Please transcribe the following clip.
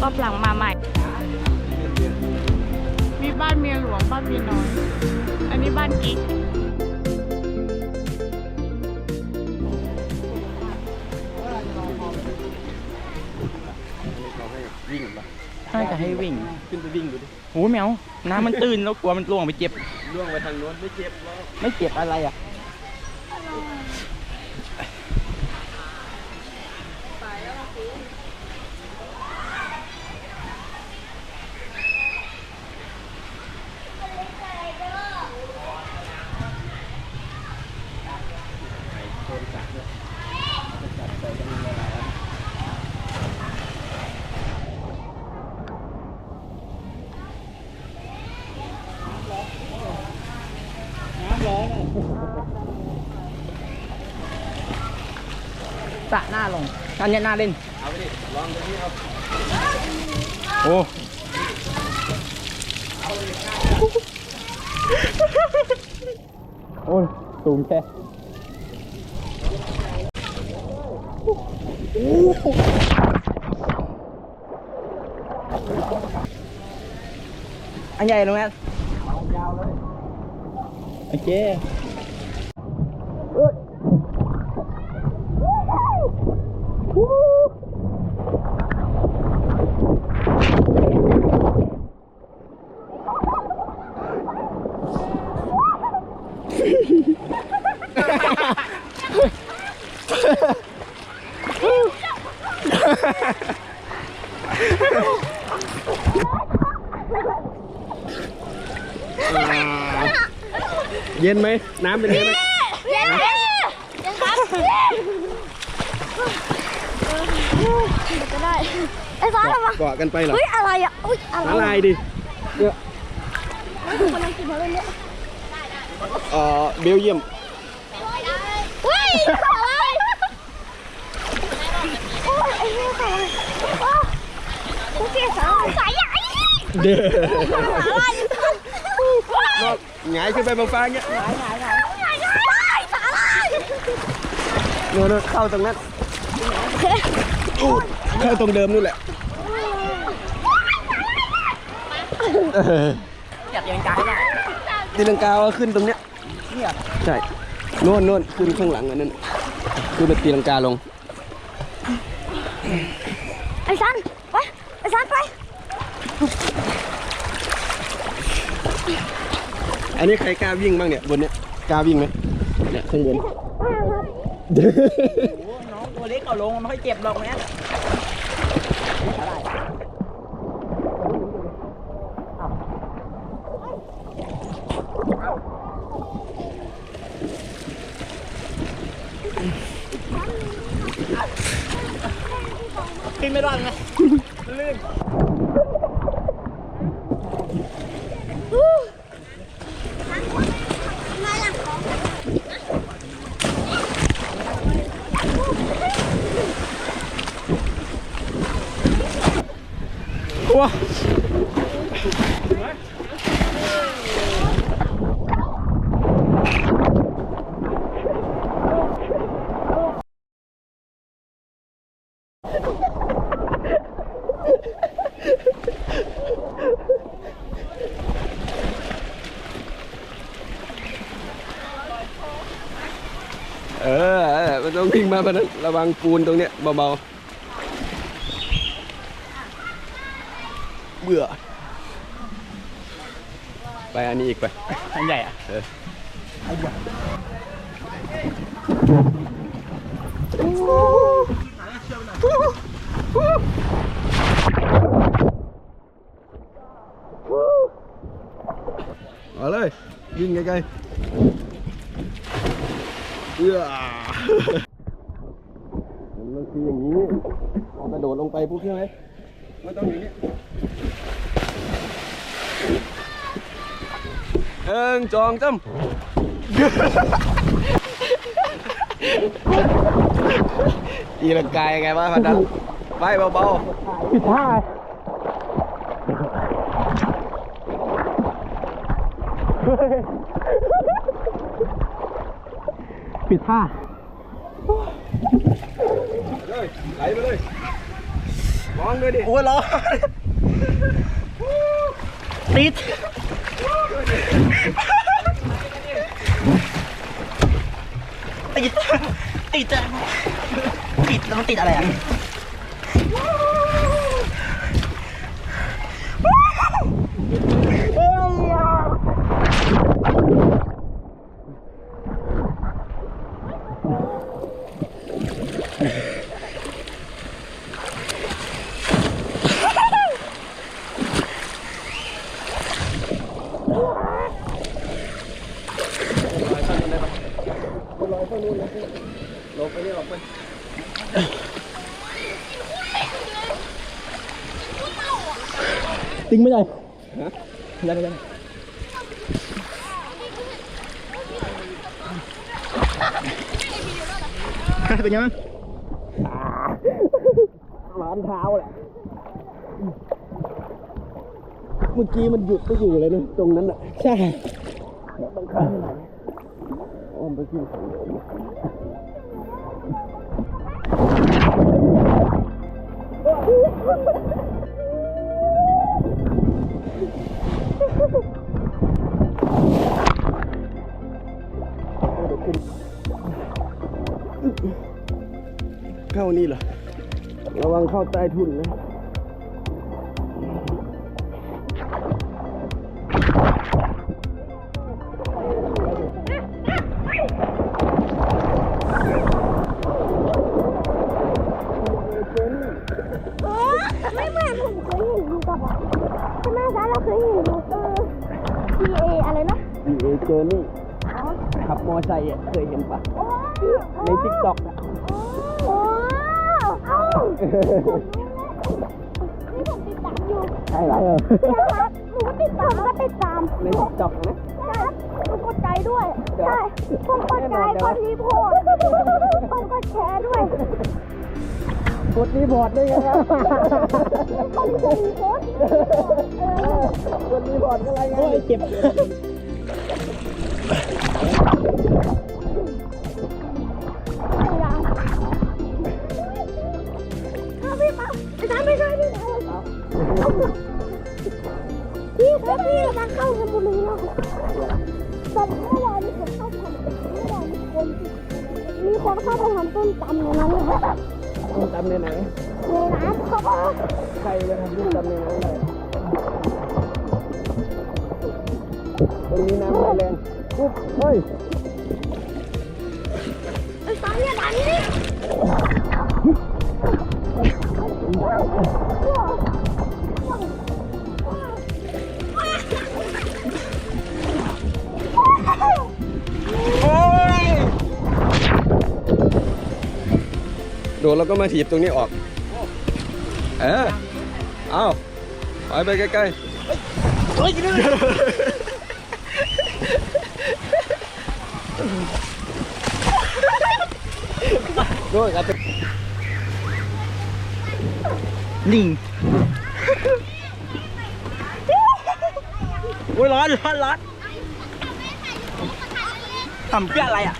ก็บลังมาใหม่ มีบ้านเมียหลวงบ้านเมียน้อย อันนี้บ้านกิ๊กวิ่งปะน่าจะให้วิ่งขึ้นไปวิ่งดูดิโหแมวน้ำมันตื้นแล้วกลัวมันล่วงไปเจ็บล่วงไปทางโน้นไม่เจ็บหรอไม่เจ็บอะไรอะ สระหน้าลงอันเนี้ยหน้าเล่น เอาไปดิ ลองดูที่เอาโอ้โอ้ยสูงแค่อันใหญ่ลงแม่ โอเค เย็นไหมน้ำเป็นไงไหมเย็นไหมเย็นครับก็ได้ไอ้ฟ้าระวังเกาะกันไปเหรอเฮ้ยอะไรอะอุ้ยอะไรละลายดิเยคนนั่งกินเขาเลยเนี่ยเอ่อเบลเยียมเฮ้ยอะไรโอ้ยไอ้เหี้ยอะไรว้าวกูเกลียดสายสายใหญ่เด้ออะไร รอบหงายขึ้นไปบนฟ้าเงี้ยสายอะไรสายโน่นๆเข้าตรงนั้นอู้เข้าตรงเดิมนู่นแหละเอออยากยังกายได้ตีลังกาเอาขึ้นตรงเนี้ยเนี่ย ใช่โน่นโน่นขึ้นข้างหลังอันนั้นคือแบบตีลังกาลง ไอ้ซันไป ไอ้ซันไป อันนี้ใครกล้าวิ่งบ้างเนี่ยบนเนี้ยกล้าวิ่งไหมเนี่ยข้างบน โอ้น้องตัวเล็กเอาลงมันไม่ค่อยเจ็บหรอกแม่ขึ้นไม่รอดนะลื่น มาหลังของ ว้าเออเออมันต้องวิ่งมาแบบนั้นระวังปูนตรงเนี้ยเบาๆ บื่อ ไปอันนี้อีกไป อันใหญ่อะเออเอาเลยวิ่งไกลๆเอื้อมันคืออย่างนี้กระโดดลงไปปุ๊บใช่ไหม มันต้องอย่างนี้เอิงจองจำอีลังกายยังไงวะพันดังไปเบาๆผิดท่าผิดท่าเลยไหลไปเลย มองด้วยดิ โอ้ยร้อนติดติดติดอะติดแล้วมันติดอะไรอะ ติ้งไม่ได้ได้ได้เป็นยังไงร้อนเท้าแหละ เมื่อกี้มันหยุดไปอยู่เลยนะตรงนั้นอะ ใช่อ้อมไปขึ้นเข้านี่เหรอ ระวังเข้าใต้ทุนนะ คยเห็นอยู่กับอะใช่ไหมจ๊ะเราเคยเห็นอยู่เออ P A อะไรนะ ดีเอเจอร์นี่ขับมอไซค์อะเคยเห็นปะโอ้ในทิกตอกอะโอ้เอ้านี่ผมติดตามอยู่ใช่เหรอนะครับหนูก็ติดตามก็ติดตามในทิกตอกนะใช่หนูกดใจด้วย ใช่ ผมกดใจกดรีโพสต์ผมกดแชร์ด้วย กดรีพอร์ตได้ไงครับผมกดรีโพสต์เออกดรีพอร์ตก็ไรไงโอ้ยเจ็บพยายามเอาพี่มาอาจารย์ไม่ช่วยพี่หน่อยพี่ครับพี่กำลังเข้าชลบุรีแล้วตอนเมื่อวานนี้ผมเข้าทำเมื่อวานมีคนมีคนเข้าไปทำต้นตำในนั้นเลย ครับต้มตำในไหนในน้ำเขาบอใครไปทำต้มตำในไหนเลยตรงนี้น้ำไม่แรงปุ๊บเฮ้ยไอ้ตาเนี่ยตานี้นี่ ดแล้วก็มาถีบตรงนี้ออก เออเอาไปไปใกล้ๆเฮ้ยกินเลยด้วยครับลิงโอ้ยร้อนร้อนร้อนทำเพื่ออะไรอะ